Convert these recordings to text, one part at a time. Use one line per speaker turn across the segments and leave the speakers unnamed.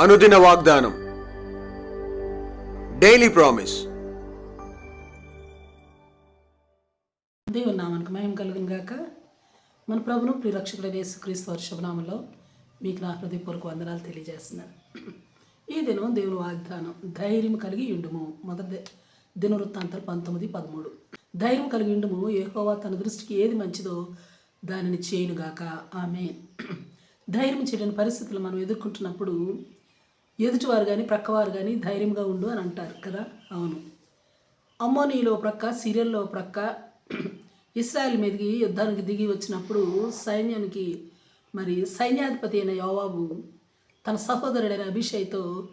అనుదిన వాగ్దానం. Daily promise
దేవుని నామానికి మహిమ కలుగును గాక మన ప్రభును ప్రిరక్షకుడైన యేసుక్రీస్తు క్రీస్తు శుభనామంలో మీకు నా హృదయపూర్వక వందనాలు తెలియజేస్తున్నాను ఈ దినం దేవుని వాగ్దానం ధైర్యం కలిగి ఉండుము. మొదటి దినవృత్తాంతాలు పంతొమ్మిది పదమూడు. ధైర్యం కలిగి ఉండుము. యెహోవా తన దృష్టికి ఏది మంచిదో దానిని చేయనుగాక ఆమె ధైర్యం చేయని పరిస్థితులు మనం ఎదుర్కొంటున్నప్పుడు ఎదుటివారు కానీ ప్రక్కవారు కానీ ధైర్యంగా ఉండు అని అంటారు కదా? అవును. అమ్మోనీలో ప్రక్క సిరియల్లో ప్రక్క ఇస్రాయల్ మీదకి యుద్ధానికి దిగి వచ్చినప్పుడు సైన్యానికి మరి సైన్యాధిపతి అయిన యోవాబు తన సహోదరుడైన అభిషేక్తో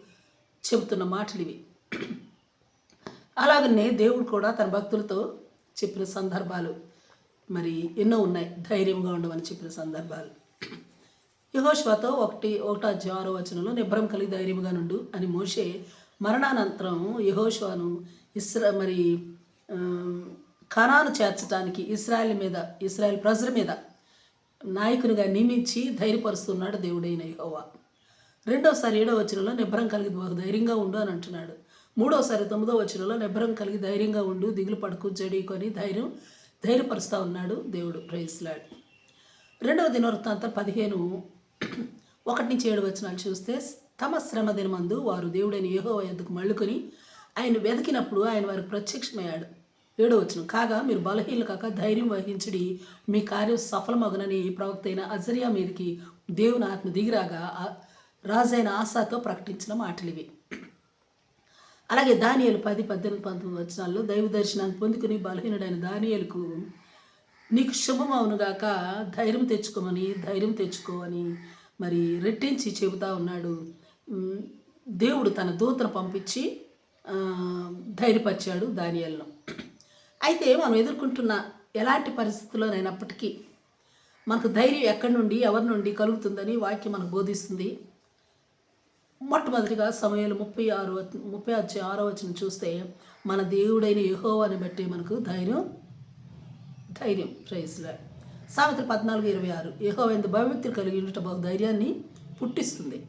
చెబుతున్న మాటలు ఇవి అలాగనే దేవుడు కూడా తన భక్తులతో చెప్పిన సందర్భాలు మరి ఎన్నో ఉన్నాయి. ధైర్యంగా ఉండమని చెప్పిన సందర్భాలు. యహోష్వాతో ఒకటి ఒకటో అధ్యాయం ఆరో వచనంలో నిబ్రం కలిగి ధైర్యంగా నుండు అని మోషే మరణానంతరం యహోష్వాను ఇస్రా మరి కణాను చేర్చడానికి ఇస్రాయల్ మీద ఇస్రాయల్ ప్రజల మీద నాయకునిగా నియమించి ధైర్యపరుస్తున్నాడు దేవుడైన యహోవా. రెండోసారి ఏడో వచనంలో నిబ్రం కలిగి ధైర్యంగా ఉండు అని అంటున్నాడు. మూడోసారి తొమ్మిదో వచనంలో నిబ్రం కలిగి ధైర్యంగా ఉండు దిగులు పడుకు జడీకొని ధైర్యం ధైర్యపరుస్తూ ఉన్నాడు దేవుడు. ప్రైస్లాడు రెండవ దినవృత్తాంతం పదిహేను ఒకటి నుంచి ఏడు వచనాలు చూస్తే తమ శ్రమ దినమందు వారు దేవుడైన ఏహో ఎద్దుకు మళ్ళుకొని ఆయన వెతికినప్పుడు ఆయన వారికి ప్రత్యక్షమయ్యాడు. ఏడో వచనం కాగా మీరు బలహీనలు కాక ధైర్యం వహించడి మీ కార్యం సఫలమగునని ప్రవక్త అయిన అజరియా మీదకి దేవుని ఆత్మ దిగిరాగా రాజైన ఆశాతో ప్రకటించిన మాటలు ఇవి. అలాగే దానియలు పది పద్దెనిమిది పంతొమ్మిది వచనాల్లో దైవ దర్శనాన్ని పొందుకుని బలహీనుడైన దానియలకు నీకు శుభమవునుగాక ధైర్యం తెచ్చుకోమని ధైర్యం తెచ్చుకోమని మరి రెట్టించి చెబుతా ఉన్నాడు. దేవుడు తన దూతను పంపించి ధైర్యపరిచాడు దానియలను అయితే మనం ఎదుర్కొంటున్న ఎలాంటి పరిస్థితుల్లోనైనప్పటికీ మనకు ధైర్యం ఎక్కడి నుండి ఎవరి నుండి కలుగుతుందని వాక్యం మనకు బోధిస్తుంది. మొట్టమొదటిగా సమయాలు ముప్పై ఆరు ముప్పై వచ్చి ఆరో వచ్చిన చూస్తే మన దేవుడైన యహోవాని బట్టి మనకు ధైర్యం ధైర్యం. ప్రైజ్లా సామెతలు పద్నాలుగు ఇరవై ఆరు. యహో ఎంత భయభక్తులు కలిగి ఉండటం బహు ధైర్యాన్ని పుట్టిస్తుంది.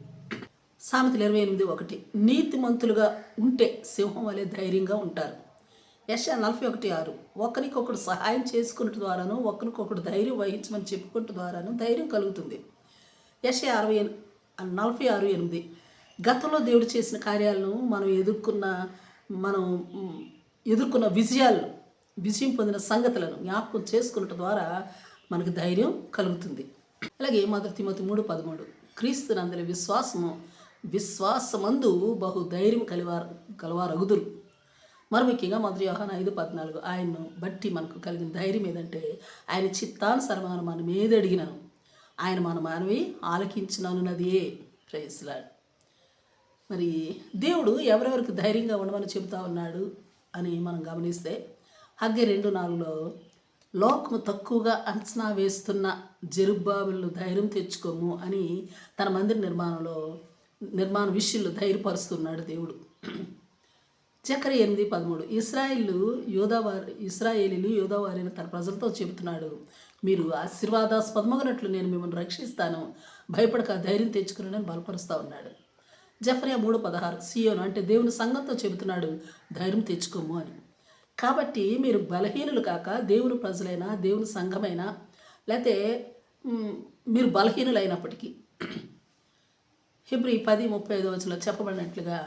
సామెతలు ఇరవై ఎనిమిది ఒకటి. నీతిమంతులుగా ఉంటే సింహం వలె ధైర్యంగా ఉంటారు. యశ నలభై ఒకటి ఆరు. ఒకరికొకడు సహాయం చేసుకున్నట్టు ద్వారాను ఒకరికొకడు ధైర్యం వహించమని చెప్పుకుంటు ద్వారాను ధైర్యం కలుగుతుంది. యశ అరవై నలభై ఆరు ఎనిమిది. గతంలో దేవుడు చేసిన కార్యాలను మనం ఎదుర్కొన్న మనం ఎదుర్కొన్న విజయాలు విజయం పొందిన సంగతులను జ్ఞాపకం చేసుకున్నట్టు ద్వారా మనకు ధైర్యం కలుగుతుంది. అలాగే మొదటి తిమతి మూడు పదమూడు. క్రీస్తు నందరి విశ్వాసము విశ్వాసమందు బహు ధైర్యం కలివారు కలవారగుదురు. మరి ముఖ్యంగా మొదటి యోహాన ఐదు పద్నాలుగు. ఆయన్ను బట్టి మనకు కలిగిన ధైర్యం ఏదంటే ఆయన చిత్తానుసరమైన మనం ఏది అడిగినాను ఆయన మన మానవి ఆలకించిననున్నదే ప్రేస్లాడ్ మరి దేవుడు ఎవరెవరికి ధైర్యంగా ఉండమని చెబుతా ఉన్నాడు అని మనం గమనిస్తే హగ్గె రెండు నాలుగులో లోకము తక్కువగా అంచనా వేస్తున్న జరుబాబులు ధైర్యం తెచ్చుకోము అని తన మందిర నిర్మాణంలో నిర్మాణ విషయంలో ధైర్యపరుస్తున్నాడు దేవుడు. చక్ర ఎనిమిది పదమూడు. ఇస్రాయిల్ యోధావారి ఇస్రాయేలీలు యోధావారిని తన ప్రజలతో చెబుతున్నాడు మీరు ఆశీర్వాదాస్పదమగినట్లు నేను మిమ్మల్ని రక్షిస్తాను. భయపడక ధైర్యం తెచ్చుకుని బలపరుస్తూ ఉన్నాడు. జఫరియా మూడు పదహారు. సియోను అంటే దేవుని సంఘంతో చెబుతున్నాడు ధైర్యం తెచ్చుకోము అని. కాబట్టి మీరు బలహీనులు కాక దేవుని ప్రజలైనా దేవుని సంఘమైనా లేకపోతే మీరు బలహీనులైనప్పటికీ. హిబ్రి పది ముప్పై ఐదు వచ్చిన చెప్పబడినట్లుగా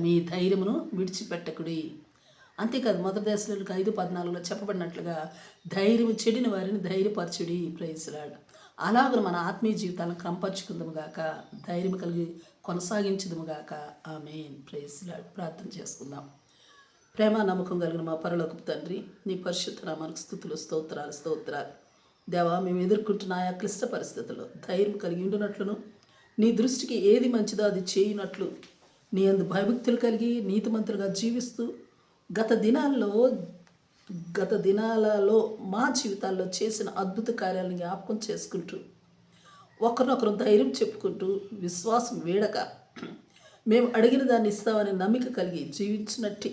మీ ధైర్యమును విడిచిపెట్టకుడి. అంతేకాదు మొదటి దశలకు ఐదు పద్నాలుగులో చెప్పబడినట్లుగా ధైర్యం చెడిన వారిని ధైర్యపరచుడి ప్రేయసులాడు అలాగను మన ఆత్మీయ జీవితాలను క్రమపరుచుకుందాము గాక ధైర్యం కలిగి కొనసాగించదుము గాక. ఆమె ప్రేయసులాడు ప్రార్థన చేసుకుందాం. ప్రేమ నమ్మకం కలిగిన మా పరలోకపు తండ్రి నీ పరిశుద్ధ నామానికి స్థుతులు స్తోత్రాలు స్తోత్రాలు. దేవా మేము ఎదుర్కొంటున్న ఆయా క్లిష్ట పరిస్థితుల్లో ధైర్యం కలిగి ఉండునట్లును. నీ దృష్టికి ఏది మంచిదో అది చేయునట్లు. నీ అందు భయభక్తులు కలిగి నీతిమంతులుగా జీవిస్తూ గత దినాల్లో గత దినాలలో మా జీవితాల్లో చేసిన అద్భుత కార్యాలను జ్ఞాపకం చేసుకుంటూ ఒకరినొకరు ధైర్యం చెప్పుకుంటూ విశ్వాసం వేడక మేము అడిగిన దాన్ని ఇస్తామని నమ్మిక కలిగి జీవించినట్టే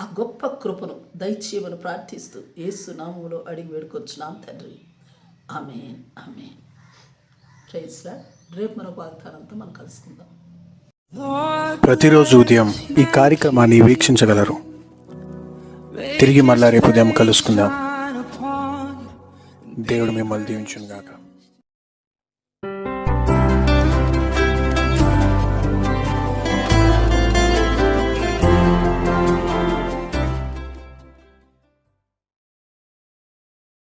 ఆ గొప్ప కృపను దయచేయమని ప్రార్థిస్తూ యేసు నామంలో అడిగి వేడుకొచ్చున్నాం తండ్రి. ఆమె ఆమె ప్రైజ్లా రేపు మరొక వాగ్దానంతో మనం కలుసుకుందాం.
ప్రతిరోజు ఉదయం ఈ కార్యక్రమాన్ని వీక్షించగలరు. తిరిగి మళ్ళా రేపు ఉదయం కలుసుకుందాం. దేవుడు మిమ్మల్ని దీవించుగాక గాక